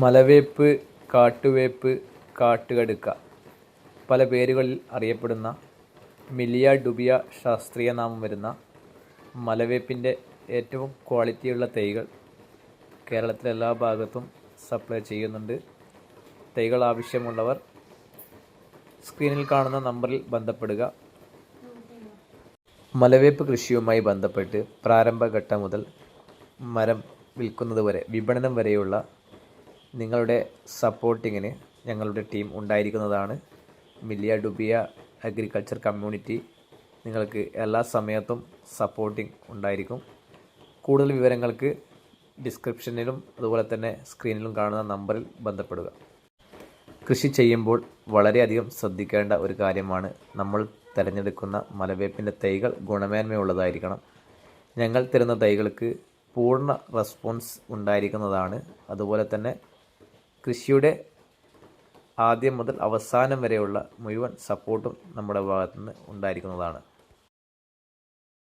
മലവേപ്പ് കാട്ടുവേപ്പ് കാട്ടുകടുക്ക. പല പേരുകളിൽ അറിയപ്പെടുന്ന മിലിയ ഡുബിയ ശാസ്ത്രീയ നാമം വരുന്ന മലവേപ്പിന്റെ ഏറ്റവും ക്വാളിറ്റിയുള്ള തൈകൾ കേരളത്തിലെ എല്ലാ ഭാഗത്തും സപ്ലൈ ചെയ്യുന്നുണ്ട്. തൈകൾ ആവശ്യമുള്ളവർ സ്ക്രീനിൽ കാണുന്ന നമ്പറിൽ ബന്ധപ്പെടുക. മലവേപ്പ് കൃഷിയുമായി ബന്ധപ്പെട്ട് പ്രാരംഭഘട്ടം മുതൽ മരം വിൽക്കുന്നത് വരെ വിപണനം വരെയുള്ള നിങ്ങളുടെ സപ്പോർട്ടിങ്ങിന് ഞങ്ങളുടെ ടീം ഉണ്ടായിരിക്കുന്നതാണ്. മില്ലിയ ഡുബിയ അഗ്രികൾച്ചർ കമ്മ്യൂണിറ്റി നിങ്ങൾക്ക് എല്ലാ സമയത്തും സപ്പോർട്ടിംഗ് ഉണ്ടായിരിക്കും. കൂടുതൽ വിവരങ്ങൾക്ക് ഡിസ്ക്രിപ്ഷനിലും അതുപോലെ തന്നെ സ്ക്രീനിലും കാണുന്ന നമ്പറിൽ ബന്ധപ്പെടുക. കൃഷി ചെയ്യുമ്പോൾ വളരെയധികം ശ്രദ്ധിക്കേണ്ട ഒരു കാര്യമാണ് നമ്മൾ തിരഞ്ഞെടുക്കുന്ന മലവേപ്പിന്റെ തൈകൾ ഗുണമേന്മയുള്ളതായിരിക്കണം. ഞങ്ങൾ തരുന്ന തൈകൾക്ക് പൂർണ റെസ്പോൺസ് ഉണ്ടായിരിക്കുന്നതാണ്. അതുപോലെ തന്നെ കൃഷിയുടെ ആദ്യം മുതൽ അവസാനം വരെയുള്ള മുഴുവൻ സപ്പോർട്ടും നമ്മുടെ ഭാഗത്തുനിന്ന് ഉണ്ടായിരിക്കുന്നതാണ്.